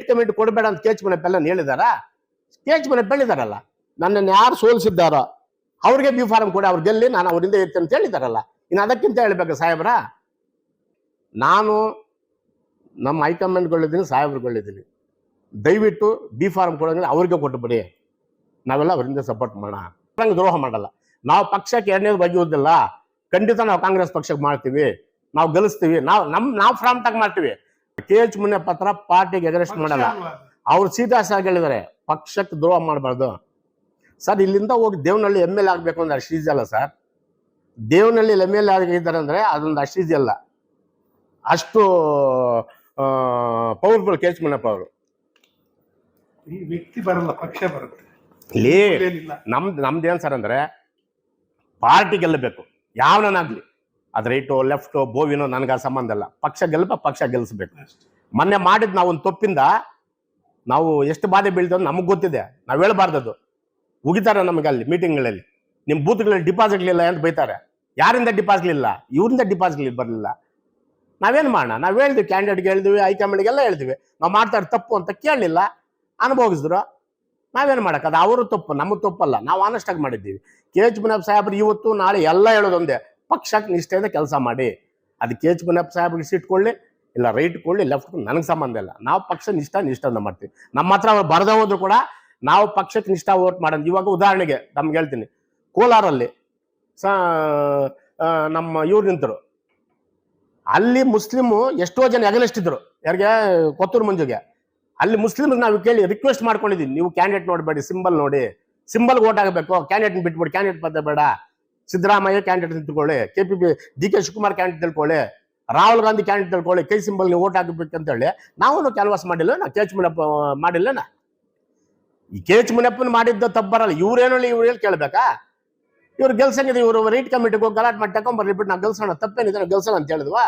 Committee ಕೊಡಬೇಡ ಅಂತ ಕೇಚ್ ಮನೆ ಬೆಲ್ಲ ಹೇಳಿದಾರ? ಕೇಚ್ ಮನೆ ಹೇಳಿದಾರಲ್ಲ ನನ್ನನ್ನು ಯಾರು ಸೋಲಿಸಿದ್ದಾರೋ ಅವ್ರಿಗೆ ಬಿ ಫಾರಂ ಕೊಡಿ, ಅವ್ರು ಗೆಲ್ಲಿ, ನಾನು ಅವರಿಂದ ಇರ್ತೇನೆ ಅಂತ ಹೇಳಿದಾರಲ್ಲ. ಇನ್ನು ಅದಕ್ಕಿಂತ ಹೇಳ್ಬೇಕು ಸಾಹೇಬ್ರ, ನಾನು ನಮ್ಮ ಹೈಕಮಾಂಡ್ಗಳಿದ್ದೀನಿ ಸಾಹೇಬ್ರುಗಳಿದ್ದೀನಿ ದಯವಿಟ್ಟು ಬಿ ಫಾರಂ ಕೊಡೋಂಗಿಲ್ಲ ಅವ್ರಿಗೆ ಕೊಟ್ಟುಬಿಡಿ ನಾವೆಲ್ಲ ಅವರಿಂದ ಸಪೋರ್ಟ್ ಮಾಡೋಣ. ನಂಗೆ ದ್ರೋಹ ಮಾಡಲ್ಲ. ನಾವು ಪಕ್ಷಕ್ಕೆ ಎರಡನೇದು ಬಗೆಯುವುದಿಲ್ಲ. ಖಂಡಿತ ನಾವು ಕಾಂಗ್ರೆಸ್ ಪಕ್ಷಕ್ಕೆ ಮಾಡ್ತೀವಿ. ನಾವು ಗೆಲ್ಲಿಸ್ತೀವಿ. ನಾವು ನಮ್ಮ ನಾವು ಫ್ರಾಮ್ ತಗ ಮಾಡ್ತೀವಿ. ಕೆ ಎಚ್ ಮುನ್ನೆ ಪತ್ರ ಪಾರ್ಟಿಗೆ ಎಗರೆಸ್ಟ್ ಮಾಡಲ್ಲ. ಅವ್ರು ಸೀತಾಸಾಗಿ ಹೇಳಿದ್ದಾರೆ ಪಕ್ಷಕ್ಕೆ ದ್ರೋಹ ಮಾಡಬಾರ್ದು. ಸರ್ ಇಲ್ಲಿಂದ ಹೋಗಿ ದೇವನಹಳ್ಳಿ ಎಂ ಎಲ್ ಆಗಬೇಕು ಅಂದ್ರೆ ಅಷ್ಟು ಈಸಿ ಅಲ್ಲ ಸರ್. ದೇವನಹಳ್ಳಿ ಎಂ ಎಲ್ ಆಗಿದ್ದಾರೆ ಅಂದ್ರೆ ಅದೊಂದು ಅಷ್ಟು ಈಸಿ ಅಲ್ಲ. ಅಷ್ಟು ಪವರ್ಫುಲ್ ಕೆ ಎಚ್ ಮುನ್ನಪ್ಪ ಅವರು. ಈ ವ್ಯಕ್ತಿ ಬರಲ್ಲ ಪಕ್ಷ ಬರುತ್ತೆ. ಇಲ್ಲಿ ನಮ್ದು ಏನ್ ಸರ್ ಅಂದ್ರೆ ಪಾರ್ಟಿ ಗೆಲ್ಲಬೇಕು. ಯಾವನಾಗ್ಲಿ ಅದು ರೈಟು ಲೆಫ್ಟು ಬೋವಿನೋ ನನಗೆ ಸಂಬಂಧ ಇಲ್ಲ. ಪಕ್ಷ ಗೆಲ್ಪ, ಪಕ್ಷ ಗೆಲ್ಲಿಸ್ಬೇಕು. ಮೊನ್ನೆ ಮಾಡಿದ್ ನಾವು ಒಂದು ತಪ್ಪಿಂದ ನಾವು ಎಷ್ಟು ಬಾಧೆ ಬೀಳ್ತದೆ ನಮಗೆ ಗೊತ್ತಿದೆ. ನಾವು ಹೇಳ್ಬಾರ್ದದು. ಉಗಿತಾರೆ ನಮಗೆ ಅಲ್ಲಿ ಮೀಟಿಂಗ್ಗಳಲ್ಲಿ ನಿಮ್ಮ ಬೂತ್ಗಳಲ್ಲಿ ಡಿಪಾಸಿಟ್ ಇಲ್ಲ ಅಂತ ಬೈತಾರೆ. ಯಾರಿಂದ ಡಿಪಾಸಿಟ್ ಇಲ್ಲ? ಇವರಿಂದ ಡಿಪಾಸಿಟ್ ಬರಲಿಲ್ಲ. ನಾವೇನು ಮಾಡೋಣ? ನಾವು ಹೇಳಿದ್ವಿ ಕ್ಯಾಂಡಿಡೇಟ್ಗೆ ಹೇಳಿದ್ವಿ ಹೈಕಮಾಂಡ್ಗೆಲ್ಲ ಹೇಳ್ತೀವಿ ನಾವು ಮಾಡ್ತಾರೆ ತಪ್ಪು ಅಂತ ಕೇಳಲಿಲ್ಲ. ಅನುಭವಿಸಿದ್ರು. ನಾವೇನು ಮಾಡಕ್ಕೆ ಅದು ಅವರು ತಪ್ಪು ನಮ್ಮ ತಪ್ಪಲ್ಲ. ನಾವು ಆನೆಸ್ಟಾಗಿ ಮಾಡಿದ್ದೀವಿ. ಕೆ ಎಚ್ ಮುನಪ್ಪ ಸಾಹೇಬ್ರು ಇವತ್ತು, ನಾಳೆ ಎಲ್ಲ ಹೇಳೋದೊಂದೇ. ಪಕ್ಷಕ್ಕೆ ನಿಷ್ಠೆಯಿಂದ ಕೆಲಸ ಮಾಡಿ. ಅದು ಕೆ ಎಚ್ ಮುನಪ್ಪ ಸಾಹೇಬ್ರಿಗೆ ಸೀಟ್ ಕೊಡಲಿ, ಇಲ್ಲ ರೈಟ್ ಕೊಡಲಿ ಲೆಫ್ಟ್ ನನಗೆ ಸಂಬಂಧ ಇಲ್ಲ. ನಾವು ಪಕ್ಷ ನಿಷ್ಠ ನಿಷ್ಠೆಯಿಂದ ಮಾಡ್ತೀವಿ. ನಮ್ಮ ಹತ್ರ ಅವ್ರು ಬರದೇ ಕೂಡ ನಾವು ಪಕ್ಷಕ್ಕೆ ನಿಷ್ಠ ವೋಟ್ ಮಾಡೋದು. ಇವಾಗ ಉದಾಹರಣೆಗೆ ನಮ್ಗೆ ಹೇಳ್ತೀನಿ. ಕೋಲಾರಲ್ಲಿ ಸ ನಮ್ಮ ಇವ್ರು ನಿಂತರು. ಅಲ್ಲಿ ಮುಸ್ಲಿಮು ಎಷ್ಟೋ ಜನ ಎಗಲಿಷ್ಟಿದ್ರು ಯಾರಿಗೆ? ಕೊತ್ತೂರು ಮಂಜುಗೆ. ಅಲ್ಲಿ ಮುಸ್ಲಿಮ್ಗೆ ನಾವು ಕೇಳಿ ರಿಕ್ವೆಸ್ಟ್ ಮಾಡ್ಕೊಂಡಿದ್ದೀವಿ ನೀವು ಕ್ಯಾಂಡಿಡೇಟ್ ನೋಡಬೇಡಿ ಸಿಂಬಲ್ ನೋಡಿ. ಸಿಂಬಲ್ ಓಟ್ ಆಗಬೇಕು. ಕ್ಯಾಂಡಿಡೇಟ್ ಬಿಟ್ಬಿಡಿ. ಕ್ಯಾಂಡಿಡೇಟ್ ಪದ ಬೇಡ. ಸಿದ್ದರಾಮಯ್ಯ ಕ್ಯಾಂಡಿಡೇಟ್ ನಿಂತ್ಕೊಳ್ಳಿ K P P D K Shivakumar candidate ತಿಳ್ಕೊಳ್ಳಿ ರಾಹುಲ್ ಗಾಂಧಿ ಕ್ಯಾಂಡಿಡೇಟ್ ತಿಳ್ಕೊಳ್ಳಿ ಕೈ ಸಿಂಬಲ್ಗೆ ಓಟ್ ಹಾಕಬೇಕು ಅಂತ ಹೇಳಿ ನಾವು ಕ್ಯಾನ್ವಾಸ್ ಮಾಡಿಲ್ಲ, ನಾ ಕೇಚ್ ಮುನಪ್ಪ ಮಾಡಿಲ್ಲನ ಈ ಕೆ ಎಚ್ ಮುನಪ್ಪನ ಮಾಡಿದ್ದ ತಪ್ಪರಲ್ಲ, ಇವ್ರೇನು ಇವ್ರು ಹೇಳಿ ಕೇಳಬೇಕಾ? ಇವ್ರು ಗೆಲ್ಸಂಗಿದೆ ಇವರು ರೈಟ್ ಕಮಿಟಿಗೆ ಹೋಗಿ ಗಲಾಟೆ ಮಾಡಿ ತಗೊಂಬರ್ಲಿ ಬಿಟ್ಟು ನಾ ಗೆಲ್ಸೋಣ, ತಪ್ಪೇನಿದೆ ನಾವು ಗೆಲ್ಸೋಣ ಅಂತ ಹೇಳಿದ್ವಾ?